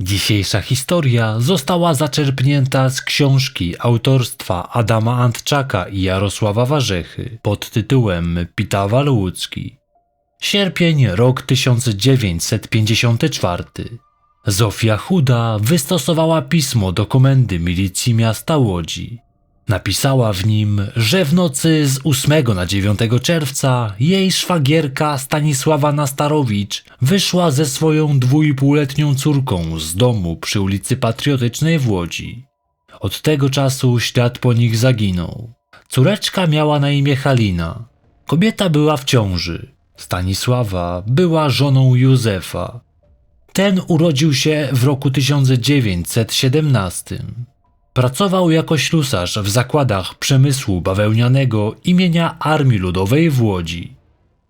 Dzisiejsza historia została zaczerpnięta z książki autorstwa Adama Antczaka i Jarosława Warzechy pod tytułem Pitawal Łódzki. Sierpień, rok 1954. Zofia Chuda wystosowała pismo do komendy milicji miasta Łodzi. Napisała w nim, że w nocy z 8 na 9 czerwca jej szwagierka Stanisława Nastarowicz wyszła ze swoją dwójpółletnią córką z domu przy ulicy Patriotycznej w Łodzi. Od tego czasu ślad po nich zaginął. Córeczka miała na imię Halina. Kobieta była w ciąży. Stanisława była żoną Józefa. Ten urodził się w roku 1917. Pracował jako ślusarz w zakładach przemysłu bawełnianego imienia Armii Ludowej w Łodzi.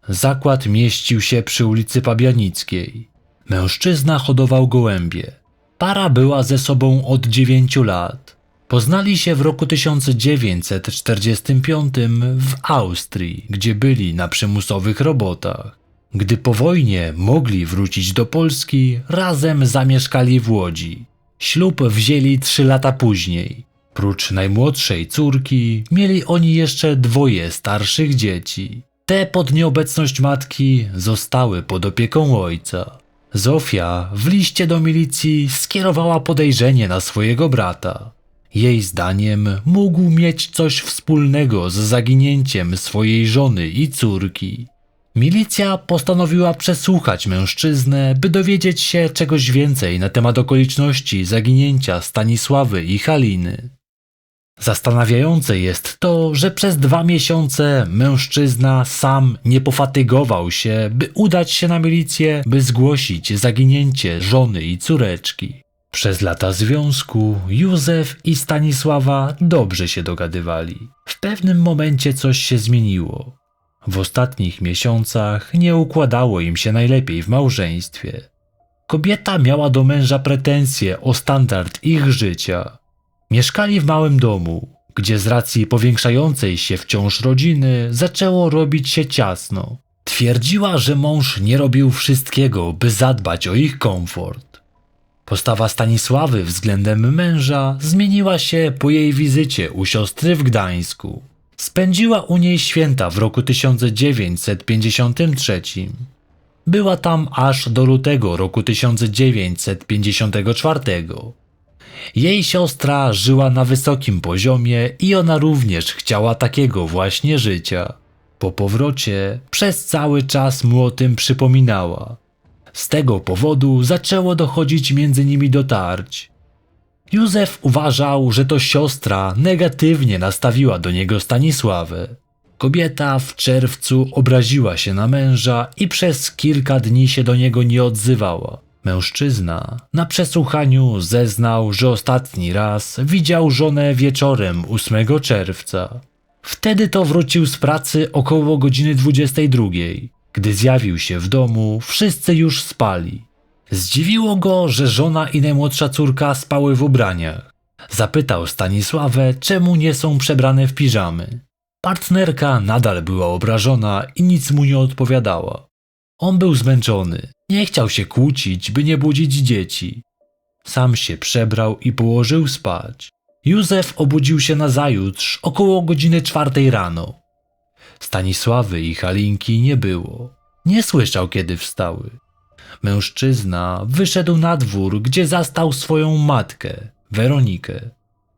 Zakład mieścił się przy ulicy Pabianickiej. Mężczyzna hodował gołębie. Para była ze sobą od dziewięciu lat. Poznali się w roku 1945 w Austrii, gdzie byli na przymusowych robotach. Gdy po wojnie mogli wrócić do Polski, razem zamieszkali w Łodzi. Ślub wzięli trzy lata później. Prócz najmłodszej córki, mieli oni jeszcze dwoje starszych dzieci. Te pod nieobecność matki zostały pod opieką ojca. Zofia w liście do milicji skierowała podejrzenie na swojego brata. Jej zdaniem mógł mieć coś wspólnego z zaginięciem swojej żony i córki. Milicja postanowiła przesłuchać mężczyznę, by dowiedzieć się czegoś więcej na temat okoliczności zaginięcia Stanisławy i Haliny. Zastanawiające jest to, że przez dwa miesiące mężczyzna sam nie pofatygował się, by udać się na milicję, by zgłosić zaginięcie żony i córeczki. Przez lata związku Józef i Stanisława dobrze się dogadywali. W pewnym momencie coś się zmieniło. W ostatnich miesiącach nie układało im się najlepiej w małżeństwie. Kobieta miała do męża pretensje o standard ich życia. Mieszkali w małym domu, gdzie z racji powiększającej się wciąż rodziny zaczęło robić się ciasno. Twierdziła, że mąż nie robił wszystkiego, by zadbać o ich komfort. Postawa Stanisławy względem męża zmieniła się po jej wizycie u siostry w Gdańsku. Spędziła u niej święta w roku 1953. Była tam aż do lutego roku 1954. Jej siostra żyła na wysokim poziomie i ona również chciała takiego właśnie życia. Po powrocie przez cały czas mu o tym przypominała. Z tego powodu zaczęło dochodzić między nimi do tarć. Józef uważał, że to siostra negatywnie nastawiła do niego Stanisławę. Kobieta w czerwcu obraziła się na męża i przez kilka dni się do niego nie odzywała. Mężczyzna na przesłuchaniu zeznał, że ostatni raz widział żonę wieczorem 8 czerwca. Wtedy to wrócił z pracy około godziny 22. Gdy zjawił się w domu, wszyscy już spali. Zdziwiło go, że żona i najmłodsza córka spały w ubraniach. Zapytał Stanisławę, czemu nie są przebrane w piżamy. Partnerka nadal była obrażona i nic mu nie odpowiadała. On był zmęczony, nie chciał się kłócić, by nie budzić dzieci. Sam się przebrał i położył spać. Józef obudził się nazajutrz około godziny czwartej rano. Stanisławy i Halinki nie było. Nie słyszał, kiedy wstały. Mężczyzna wyszedł na dwór, gdzie zastał swoją matkę, Weronikę.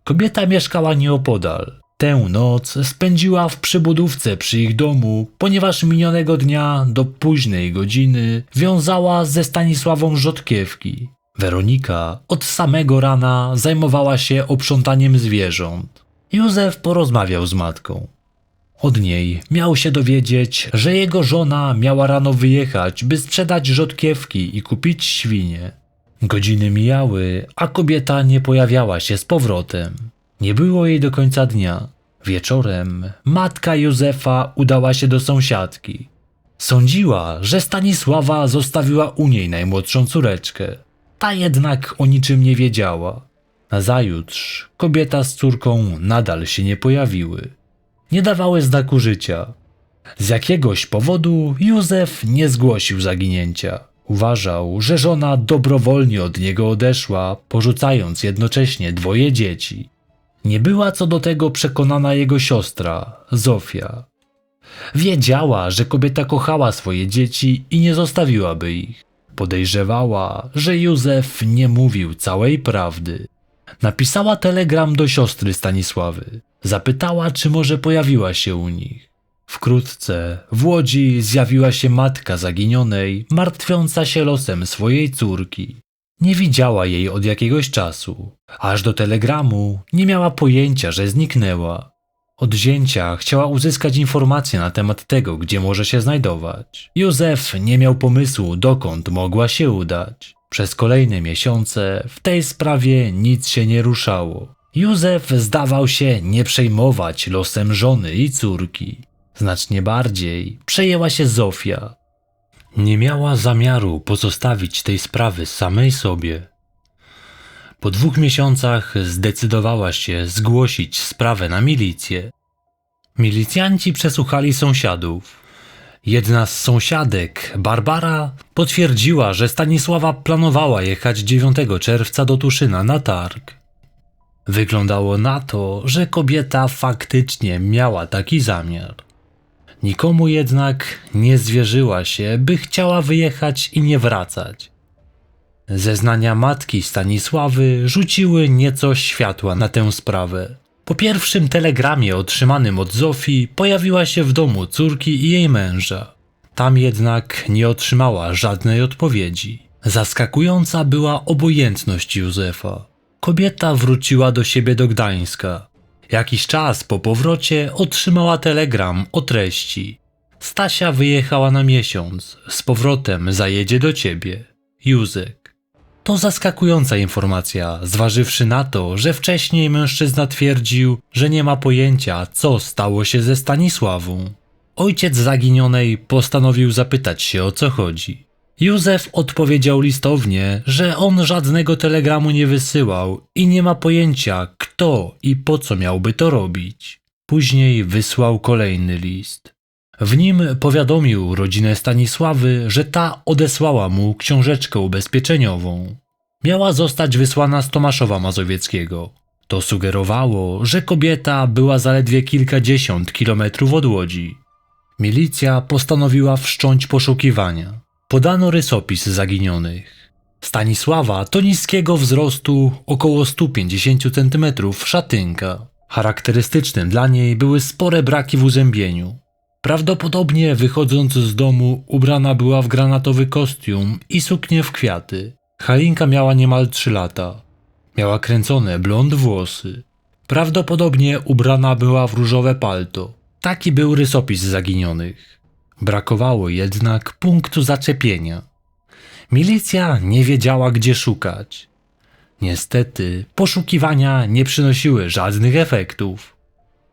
Kobieta mieszkała nieopodal. Tę noc spędziła w przybudówce przy ich domu, ponieważ minionego dnia do późnej godziny wiązała ze Stanisławą rzodkiewki. Weronika od samego rana zajmowała się oprzątaniem zwierząt. Józef porozmawiał z matką. Od niej miał się dowiedzieć, że jego żona miała rano wyjechać, by sprzedać rzodkiewki i kupić świnie. Godziny mijały, a kobieta nie pojawiała się z powrotem. Nie było jej do końca dnia. Wieczorem matka Józefa udała się do sąsiadki. Sądziła, że Stanisława zostawiła u niej najmłodszą córeczkę. Ta jednak o niczym nie wiedziała. Nazajutrz kobieta z córką nadal się nie pojawiły nie dawały znaku życia. Z jakiegoś powodu Józef nie zgłosił zaginięcia. Uważał, że żona dobrowolnie od niego odeszła, porzucając jednocześnie dwoje dzieci. Nie była co do tego przekonana jego siostra, Zofia. Wiedziała, że kobieta kochała swoje dzieci i nie zostawiłaby ich. Podejrzewała, że Józef nie mówił całej prawdy. Napisała telegram do siostry Stanisławy. Zapytała, czy może pojawiła się u nich. Wkrótce w Łodzi zjawiła się matka zaginionej, martwiąca się losem swojej córki. Nie widziała jej od jakiegoś czasu, aż do telegramu nie miała pojęcia, że zniknęła. Od zięcia chciała uzyskać informacje na temat tego, gdzie może się znajdować. Józef nie miał pomysłu, dokąd mogła się udać. Przez kolejne miesiące w tej sprawie nic się nie ruszało. Józef zdawał się nie przejmować losem żony i córki. Znacznie bardziej przejęła się Zofia. Nie miała zamiaru pozostawić tej sprawy samej sobie. Po dwóch miesiącach zdecydowała się zgłosić sprawę na milicję. Milicjanci przesłuchali sąsiadów. Jedna z sąsiadek, Barbara, potwierdziła, że Stanisława planowała jechać 9 czerwca do Tuszyna na targ. Wyglądało na to, że kobieta faktycznie miała taki zamiar. Nikomu jednak nie zwierzyła się, by chciała wyjechać i nie wracać. Zeznania matki Stanisławy rzuciły nieco światła na tę sprawę. Po pierwszym telegramie otrzymanym od Zofii pojawiła się w domu córki i jej męża. Tam jednak nie otrzymała żadnej odpowiedzi. Zaskakująca była obojętność Józefa. Kobieta wróciła do siebie do Gdańska. Jakiś czas po powrocie otrzymała telegram o treści. Stasia wyjechała na miesiąc, z powrotem zajedzie do ciebie. Józek. To zaskakująca informacja, zważywszy na to, że wcześniej mężczyzna twierdził, że nie ma pojęcia, co stało się ze Stanisławą. Ojciec zaginionej postanowił zapytać się o co chodzi. Józef odpowiedział listownie, że on żadnego telegramu nie wysyłał i nie ma pojęcia, kto i po co miałby to robić. Później wysłał kolejny list. W nim powiadomił rodzinę Stanisławy, że ta odesłała mu książeczkę ubezpieczeniową. Miała zostać wysłana z Tomaszowa Mazowieckiego. To sugerowało, że kobieta była zaledwie kilkadziesiąt kilometrów od Łodzi. Milicja postanowiła wszcząć poszukiwania. Podano rysopis zaginionych. Stanisława to niskiego wzrostu około 150 cm szatynka. Charakterystycznym dla niej były spore braki w uzębieniu. Prawdopodobnie wychodząc z domu ubrana była w granatowy kostium i suknię w kwiaty. Halinka miała niemal 3 lata. Miała kręcone blond włosy. Prawdopodobnie ubrana była w różowe palto. Taki był rysopis zaginionych. Brakowało jednak punktu zaczepienia. Milicja nie wiedziała, gdzie szukać. Niestety, poszukiwania nie przynosiły żadnych efektów.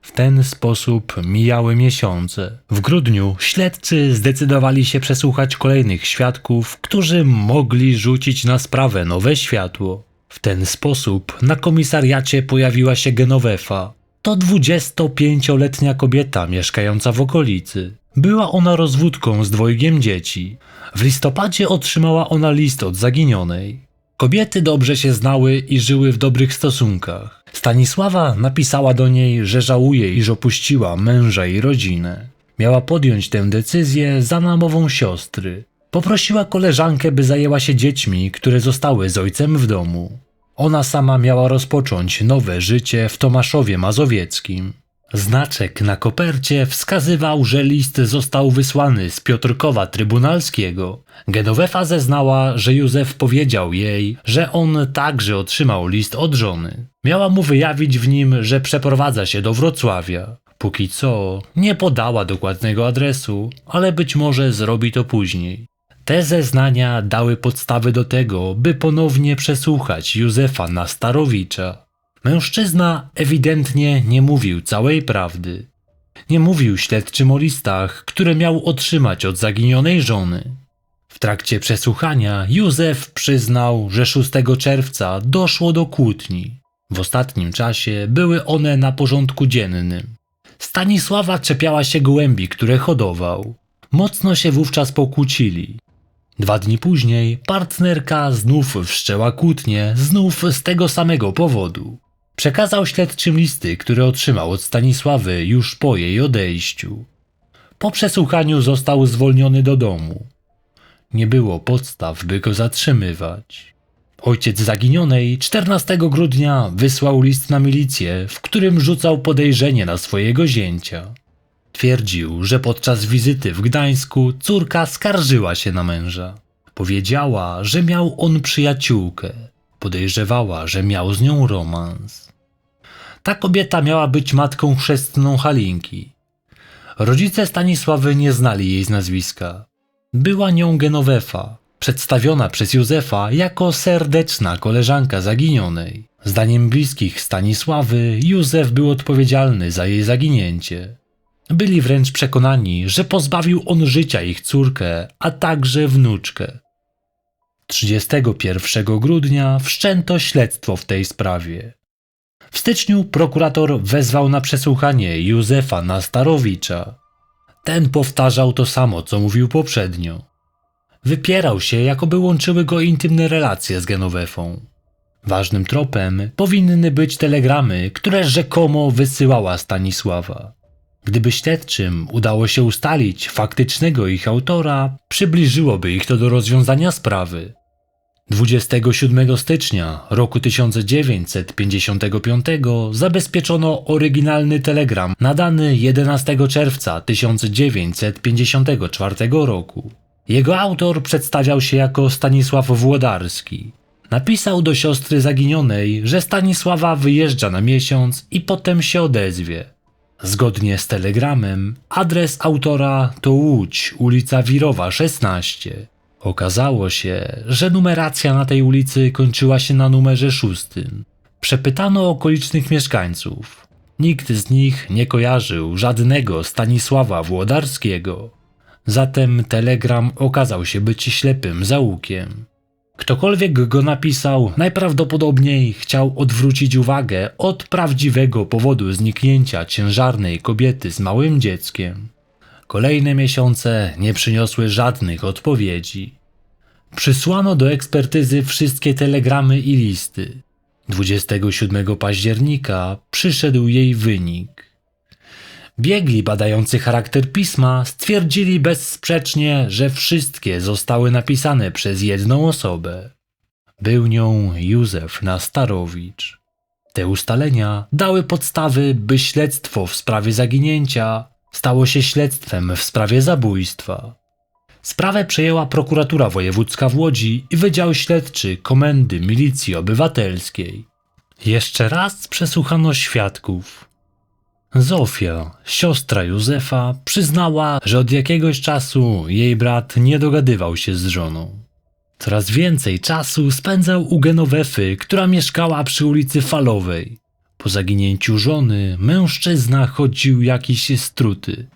W ten sposób mijały miesiące. W grudniu śledczy zdecydowali się przesłuchać kolejnych świadków, którzy mogli rzucić na sprawę nowe światło. W ten sposób na komisariacie pojawiła się Genovefa. To 25-letnia kobieta mieszkająca w okolicy. Była ona rozwódką z dwojgiem dzieci. W listopadzie otrzymała ona list od zaginionej. Kobiety dobrze się znały i żyły w dobrych stosunkach. Stanisława napisała do niej, że żałuje, iż opuściła męża i rodzinę. Miała podjąć tę decyzję za namową siostry. Poprosiła koleżankę, by zajęła się dziećmi, które zostały z ojcem w domu. Ona sama miała rozpocząć nowe życie w Tomaszowie Mazowieckim. Znaczek na kopercie wskazywał, że list został wysłany z Piotrkowa Trybunalskiego. Genovefa zeznała, że Józef powiedział jej, że on także otrzymał list od żony. Miała mu wyjawić w nim, że przeprowadza się do Wrocławia. Póki co nie podała dokładnego adresu, ale być może zrobi to później. Te zeznania dały podstawy do tego, by ponownie przesłuchać Józefa Nastarowicza. Mężczyzna ewidentnie nie mówił całej prawdy. Nie mówił śledczym o listach, które miał otrzymać od zaginionej żony. W trakcie przesłuchania Józef przyznał, że 6 czerwca doszło do kłótni. W ostatnim czasie były one na porządku dziennym. Stanisława czepiała się gołębi, które hodował. Mocno się wówczas pokłócili. Dwa dni później partnerka znów wszczęła kłótnię, znów z tego samego powodu. Przekazał śledczym listy, które otrzymał od Stanisławy już po jej odejściu. Po przesłuchaniu został zwolniony do domu. Nie było podstaw, by go zatrzymywać. Ojciec zaginionej 14 grudnia wysłał list na milicję, w którym rzucał podejrzenie na swojego zięcia. Twierdził, że podczas wizyty w Gdańsku córka skarżyła się na męża. Powiedziała, że miał on przyjaciółkę. Podejrzewała, że miał z nią romans. Ta kobieta miała być matką chrzestną Halinki. Rodzice Stanisławy nie znali jej z nazwiska. Była nią Genowefa, przedstawiona przez Józefa jako serdeczna koleżanka zaginionej. Zdaniem bliskich Stanisławy, Józef był odpowiedzialny za jej zaginięcie. Byli wręcz przekonani, że pozbawił on życia ich córkę, a także wnuczkę. 31 grudnia wszczęto śledztwo w tej sprawie. W styczniu prokurator wezwał na przesłuchanie Józefa Nastarowicza. Ten powtarzał to samo, co mówił poprzednio. Wypierał się, jakoby łączyły go intymne relacje z Genowefą. Ważnym tropem powinny być telegramy, które rzekomo wysyłała Stanisława. Gdyby śledczym udało się ustalić faktycznego ich autora, przybliżyłoby ich to do rozwiązania sprawy. 27 stycznia roku 1955 zabezpieczono oryginalny telegram nadany 11 czerwca 1954 roku. Jego autor przedstawiał się jako Stanisław Włodarski. Napisał do siostry zaginionej, że Stanisława wyjeżdża na miesiąc i potem się odezwie. Zgodnie z telegramem, adres autora to Łódź, ulica Wirowa 16. Okazało się, że numeracja na tej ulicy kończyła się na numerze szóstym. Przepytano okolicznych mieszkańców. Nikt z nich nie kojarzył żadnego Stanisława Włodarskiego. Zatem telegram okazał się być ślepym zaułkiem. Ktokolwiek go napisał, najprawdopodobniej chciał odwrócić uwagę od prawdziwego powodu zniknięcia ciężarnej kobiety z małym dzieckiem. Kolejne miesiące nie przyniosły żadnych odpowiedzi. Przysłano do ekspertyzy wszystkie telegramy i listy. 27 października przyszedł jej wynik. Biegli badający charakter pisma stwierdzili bezsprzecznie, że wszystkie zostały napisane przez jedną osobę. Był nią Józef Nastarowicz. Te ustalenia dały podstawy, by śledztwo w sprawie zaginięcia stało się śledztwem w sprawie zabójstwa. Sprawę przejęła prokuratura wojewódzka w Łodzi i Wydział Śledczy Komendy Milicji Obywatelskiej. Jeszcze raz przesłuchano świadków. Zofia, siostra Józefa, przyznała, że od jakiegoś czasu jej brat nie dogadywał się z żoną. Coraz więcej czasu spędzał u Genowefy, która mieszkała przy ulicy Falowej. Po zaginięciu żony mężczyzna chodził jakiś struty.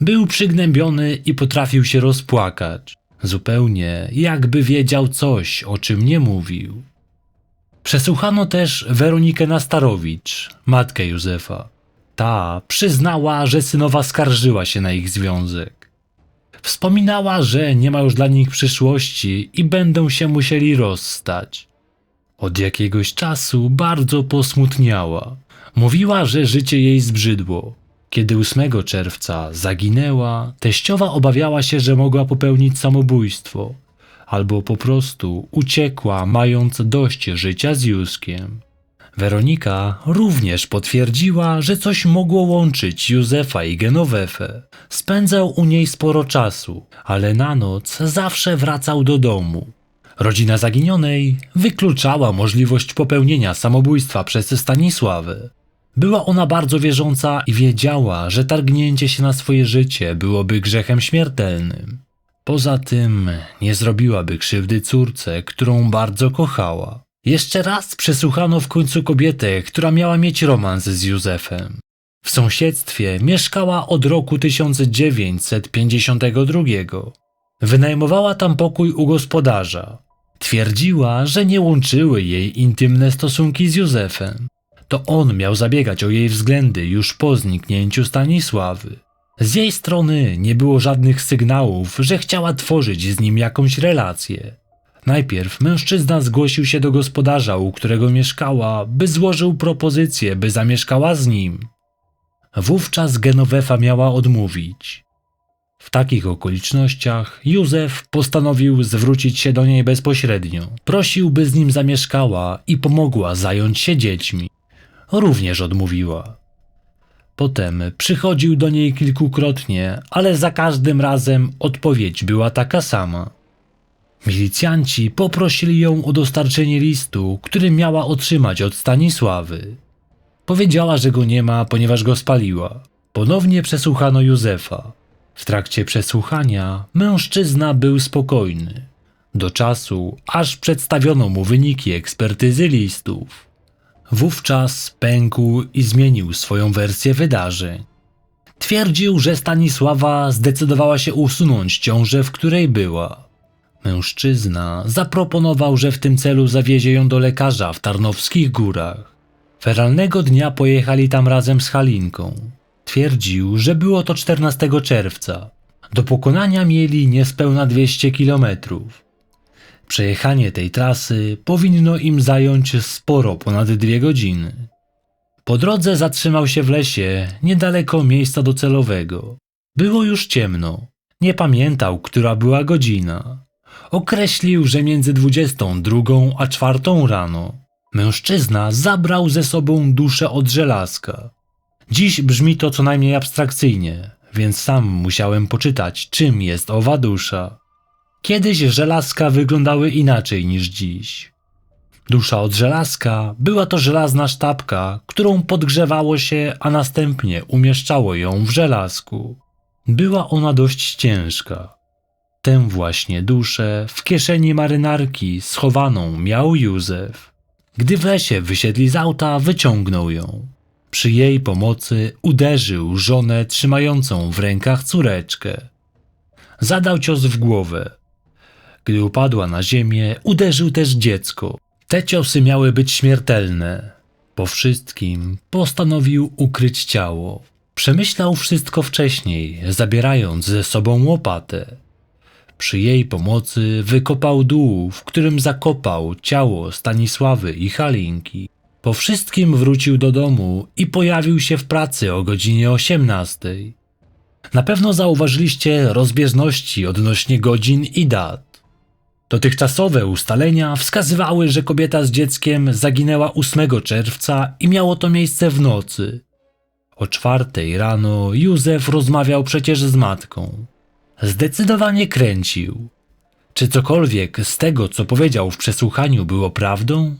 Był przygnębiony i potrafił się rozpłakać. Zupełnie jakby wiedział coś, o czym nie mówił. Przesłuchano też Weronikę Nastarowicz, matkę Józefa. Ta przyznała, że synowa skarżyła się na ich związek. Wspominała, że nie ma już dla nich przyszłości i będą się musieli rozstać. Od jakiegoś czasu bardzo posmutniała. Mówiła, że życie jej zbrzydło. Kiedy 8 czerwca zaginęła, teściowa obawiała się, że mogła popełnić samobójstwo, albo po prostu uciekła, mając dość życia z Józkiem. Weronika również potwierdziła, że coś mogło łączyć Józefa i Genowefę. Spędzał u niej sporo czasu, ale na noc zawsze wracał do domu. Rodzina zaginionej wykluczała możliwość popełnienia samobójstwa przez Stanisławę. Była ona bardzo wierząca i wiedziała, że targnięcie się na swoje życie byłoby grzechem śmiertelnym. Poza tym nie zrobiłaby krzywdy córce, którą bardzo kochała. Jeszcze raz przesłuchano w końcu kobietę, która miała mieć romans z Józefem. W sąsiedztwie mieszkała od roku 1952. Wynajmowała tam pokój u gospodarza. Twierdziła, że nie łączyły jej intymne stosunki z Józefem. To on miał zabiegać o jej względy już po zniknięciu Stanisławy. Z jej strony nie było żadnych sygnałów, że chciała tworzyć z nim jakąś relację. Najpierw mężczyzna zgłosił się do gospodarza, u którego mieszkała, by złożył propozycję, by zamieszkała z nim. Wówczas Genovefa miała odmówić. W takich okolicznościach Józef postanowił zwrócić się do niej bezpośrednio. Prosił, by z nim zamieszkała i pomogła zająć się dziećmi. Również odmówiła. Potem przychodził do niej kilkukrotnie, ale za każdym razem odpowiedź była taka sama. Milicjanci poprosili ją o dostarczenie listu, który miała otrzymać od Stanisławy. Powiedziała, że go nie ma, ponieważ go spaliła. Ponownie przesłuchano Józefa. W trakcie przesłuchania mężczyzna był spokojny. Do czasu, aż przedstawiono mu wyniki ekspertyzy listów. Wówczas pękł i zmienił swoją wersję wydarzeń. Twierdził, że Stanisława zdecydowała się usunąć ciążę, w której była. Mężczyzna zaproponował, że w tym celu zawiezie ją do lekarza w Tarnowskich Górach. Feralnego dnia pojechali tam razem z Halinką. Twierdził, że było to 14 czerwca. Do pokonania mieli niespełna 200 kilometrów. Przejechanie tej trasy powinno im zająć sporo ponad dwie godziny. Po drodze zatrzymał się w lesie, niedaleko miejsca docelowego. Było już ciemno. Nie pamiętał, która była godzina. Określił, że między 22 a 4 rano. Mężczyzna zabrał ze sobą duszę od żelazka. Dziś brzmi to co najmniej abstrakcyjnie, więc sam musiałem poczytać, czym jest owa dusza. Kiedyś żelazka wyglądały inaczej niż dziś. Dusza od żelazka była to żelazna sztabka, którą podgrzewało się, a następnie umieszczało ją w żelazku. Była ona dość ciężka. Tę właśnie duszę w kieszeni marynarki schowaną miał Józef. Gdy w lesie wysiedli z auta, wyciągnął ją. Przy jej pomocy uderzył żonę trzymającą w rękach córeczkę. Zadał cios w głowę. Gdy upadła na ziemię, uderzył też dziecko. Te ciosy miały być śmiertelne. Po wszystkim postanowił ukryć ciało. Przemyślał wszystko wcześniej, zabierając ze sobą łopatę. Przy jej pomocy wykopał dół, w którym zakopał ciało Stanisławy i Halinki. Po wszystkim wrócił do domu i pojawił się w pracy o godzinie 18. Na pewno zauważyliście rozbieżności odnośnie godzin i dat. Dotychczasowe ustalenia wskazywały, że kobieta z dzieckiem zaginęła 8 czerwca i miało to miejsce w nocy. O czwartej rano Józef rozmawiał przecież z matką. Zdecydowanie kręcił. Czy cokolwiek z tego, co powiedział w przesłuchaniu, było prawdą?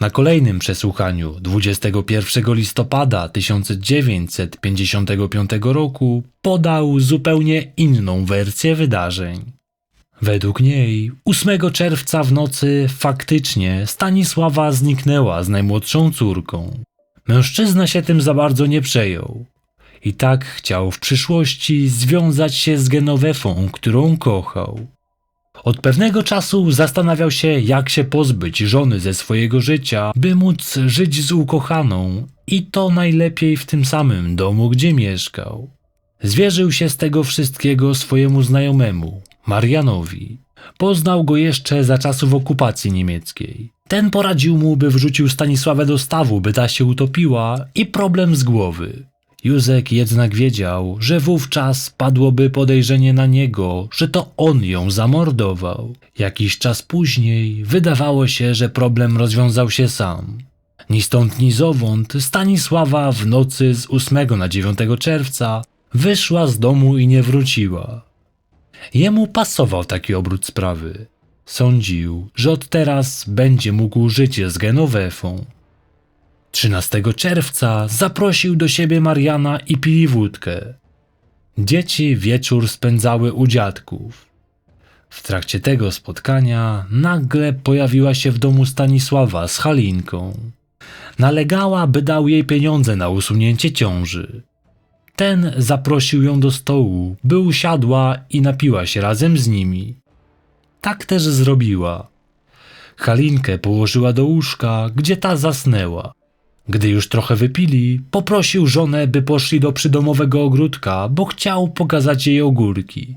Na kolejnym przesłuchaniu 21 listopada 1955 roku podał zupełnie inną wersję wydarzeń. Według niej 8 czerwca w nocy faktycznie Stanisława zniknęła z najmłodszą córką. Mężczyzna się tym za bardzo nie przejął. I tak chciał w przyszłości związać się z Genowefą, którą kochał. Od pewnego czasu zastanawiał się, jak się pozbyć żony ze swojego życia, by móc żyć z ukochaną i to najlepiej w tym samym domu, gdzie mieszkał. Zwierzył się z tego wszystkiego swojemu znajomemu, Marianowi. Poznał go jeszcze za czasów okupacji niemieckiej. Ten poradził mu, by wrzucił Stanisławę do stawu, by ta się utopiła i problem z głowy. Józek jednak wiedział, że wówczas padłoby podejrzenie na niego, że to on ją zamordował. Jakiś czas później wydawało się, że problem rozwiązał się sam. Ni stąd, ni zowąd Stanisława w nocy z 8 na 9 czerwca wyszła z domu i nie wróciła. Jemu pasował taki obrót sprawy. Sądził, że od teraz będzie mógł żyć z Genowefą. 13 czerwca zaprosił do siebie Mariana i pili wódkę. Dzieci wieczór spędzały u dziadków. W trakcie tego spotkania nagle pojawiła się w domu Stanisława z Halinką. Nalegała, by dał jej pieniądze na usunięcie ciąży. Ten zaprosił ją do stołu, by usiadła i napiła się razem z nimi. Tak też zrobiła. Halinkę położyła do łóżka, gdzie ta zasnęła. Gdy już trochę wypili, poprosił żonę, by poszli do przydomowego ogródka, bo chciał pokazać jej ogórki.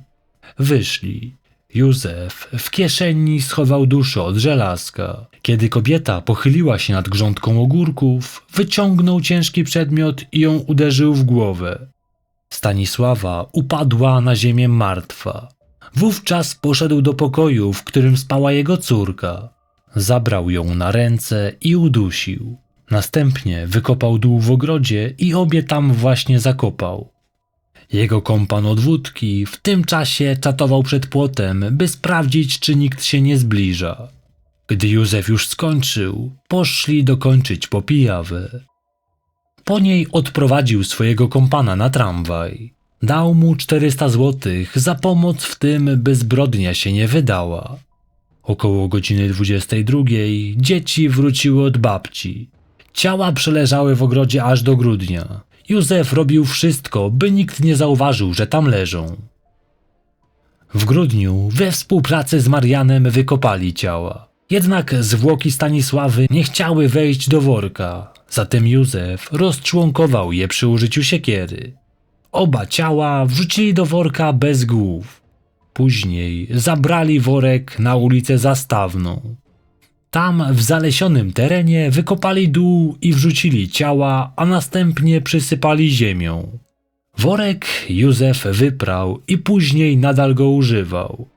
Wyszli. Józef w kieszeni schował duszę od żelazka. Kiedy kobieta pochyliła się nad grządką ogórków, wyciągnął ciężki przedmiot i ją uderzył w głowę. Stanisława upadła na ziemię martwa. Wówczas poszedł do pokoju, w którym spała jego córka. Zabrał ją na ręce i udusił. Następnie wykopał dół w ogrodzie i obie tam właśnie zakopał. Jego kompan od wódki w tym czasie czatował przed płotem, by sprawdzić, czy nikt się nie zbliża. Gdy Józef już skończył, poszli dokończyć popijawę. Po niej odprowadził swojego kompana na tramwaj. Dał mu 400 złotych za pomoc w tym, by zbrodnia się nie wydała. Około godziny 22 dzieci wróciły od babci. Ciała przeleżały w ogrodzie aż do grudnia. Józef robił wszystko, by nikt nie zauważył, że tam leżą. W grudniu we współpracy z Marianem wykopali ciała. Jednak zwłoki Stanisławy nie chciały wejść do worka, zatem Józef rozczłonkował je przy użyciu siekiery. Oba ciała wrzucili do worka bez głów. Później zabrali worek na ulicę Zastawną. Tam w zalesionym terenie wykopali dół i wrzucili ciała, a następnie przysypali ziemią. Worek Józef wyprał i później nadal go używał.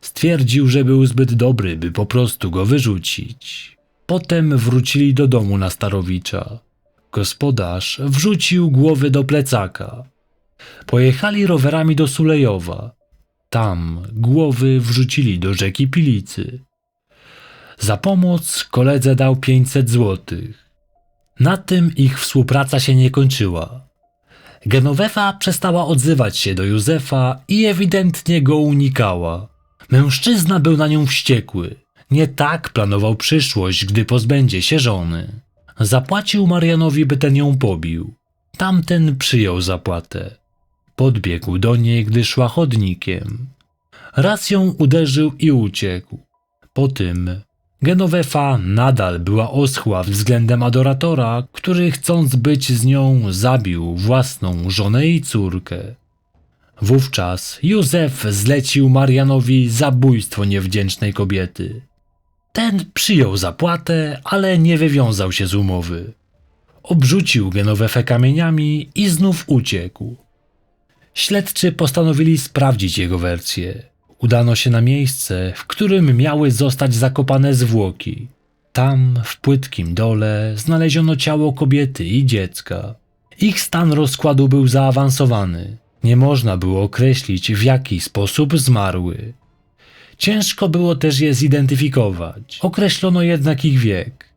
Stwierdził, że był zbyt dobry, by po prostu go wyrzucić. Potem wrócili do domu na Starowicza. Gospodarz wrzucił głowy do plecaka. Pojechali rowerami do Sulejowa. Tam głowy wrzucili do rzeki Pilicy. Za pomoc koledze dał 500 złotych. Na tym ich współpraca się nie kończyła. Genowefa przestała odzywać się do Józefa i ewidentnie go unikała. Mężczyzna był na nią wściekły. Nie tak planował przyszłość, gdy pozbędzie się żony. Zapłacił Marianowi, by ten ją pobił. Tamten przyjął zapłatę. Podbiegł do niej, gdy szła chodnikiem. Raz ją uderzył i uciekł. Po tym Genovefa nadal była oschła względem adoratora, który chcąc być z nią zabił własną żonę i córkę. Wówczas Józef zlecił Marianowi zabójstwo niewdzięcznej kobiety. Ten przyjął zapłatę, ale nie wywiązał się z umowy. Obrzucił Genowefę kamieniami i znów uciekł. Śledczy postanowili sprawdzić jego wersję. Udano się na miejsce, w którym miały zostać zakopane zwłoki. Tam, w płytkim dole, znaleziono ciało kobiety i dziecka. Ich stan rozkładu był zaawansowany. Nie można było określić, w jaki sposób zmarły. Ciężko było też je zidentyfikować. Określono jednak ich wiek.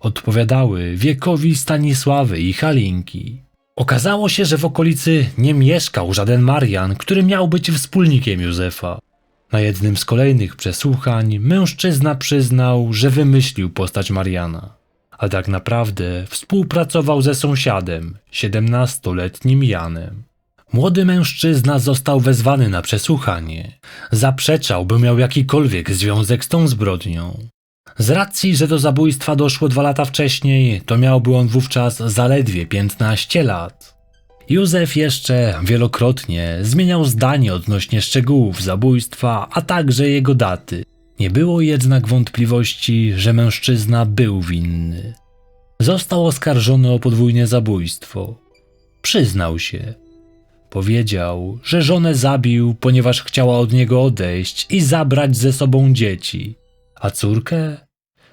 Odpowiadały wiekowi Stanisławy i Halinki. Okazało się, że w okolicy nie mieszkał żaden Marian, który miał być wspólnikiem Józefa. Na jednym z kolejnych przesłuchań mężczyzna przyznał, że wymyślił postać Mariana, a tak naprawdę współpracował ze sąsiadem, 17-letnim Janem. Młody mężczyzna został wezwany na przesłuchanie. Zaprzeczał, by miał jakikolwiek związek z tą zbrodnią. Z racji, że do zabójstwa doszło dwa lata wcześniej, to miałby on wówczas zaledwie 15 lat. Józef jeszcze wielokrotnie zmieniał zdanie odnośnie szczegółów zabójstwa, a także jego daty. Nie było jednak wątpliwości, że mężczyzna był winny. Został oskarżony o podwójne zabójstwo. Przyznał się. Powiedział, że żonę zabił, ponieważ chciała od niego odejść i zabrać ze sobą dzieci, a córkę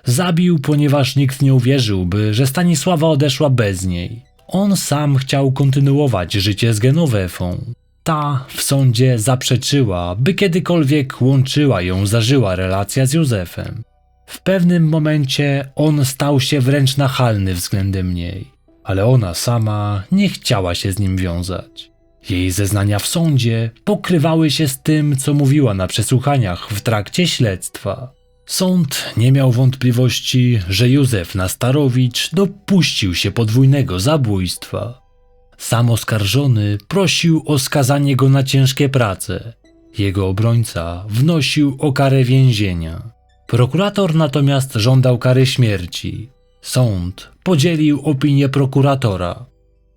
zabił, ponieważ nikt nie uwierzyłby, że Stanisława odeszła bez niej. On sam chciał kontynuować życie z Genowefą. Ta w sądzie zaprzeczyła, by kiedykolwiek łączyła ją zażyła relacja z Józefem. W pewnym momencie on stał się wręcz nachalny względem niej, ale ona sama nie chciała się z nim wiązać. Jej zeznania w sądzie pokrywały się z tym, co mówiła na przesłuchaniach w trakcie śledztwa. Sąd nie miał wątpliwości, że Józef Nastarowicz dopuścił się podwójnego zabójstwa. Sam oskarżony prosił o skazanie go na ciężkie prace. Jego obrońca wnosił o karę więzienia. Prokurator natomiast żądał kary śmierci. Sąd podzielił opinię prokuratora.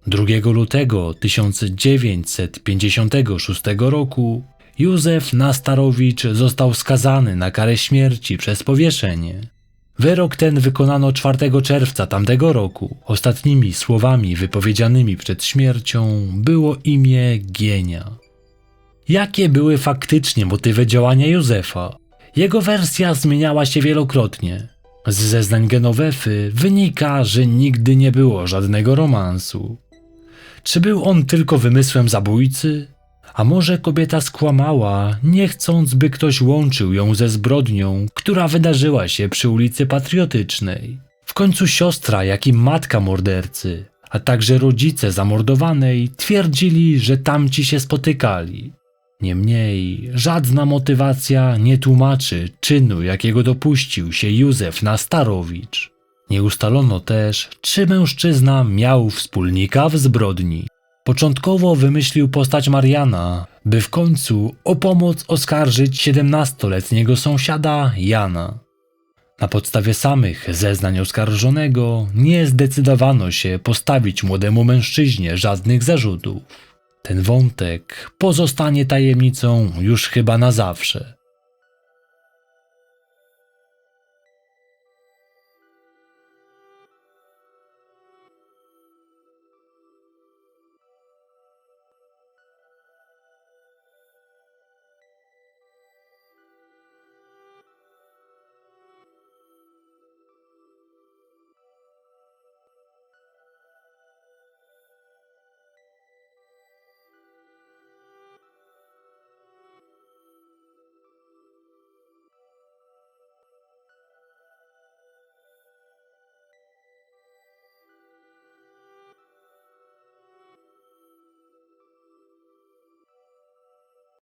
2 lutego 1956 roku Józef Nastarowicz został skazany na karę śmierci przez powieszenie. Wyrok ten wykonano 4 czerwca tamtego roku. Ostatnimi słowami wypowiedzianymi przed śmiercią było imię Gienia. Jakie były faktycznie motywy działania Józefa? Jego wersja zmieniała się wielokrotnie. Z zeznań Genowefy wynika, że nigdy nie było żadnego romansu. Czy był on tylko wymysłem zabójcy? A może kobieta skłamała, nie chcąc, by ktoś łączył ją ze zbrodnią, która wydarzyła się przy ulicy Patriotycznej? W końcu siostra, jak i matka mordercy, a także rodzice zamordowanej twierdzili, że tamci się spotykali. Niemniej żadna motywacja nie tłumaczy czynu, jakiego dopuścił się Józef Nastarowicz. Nie ustalono też, czy mężczyzna miał wspólnika w zbrodni. Początkowo wymyślił postać Mariana, by w końcu o pomoc oskarżyć 17-letniego sąsiada Jana. Na podstawie samych zeznań oskarżonego nie zdecydowano się postawić młodemu mężczyźnie żadnych zarzutów. Ten wątek pozostanie tajemnicą już chyba na zawsze.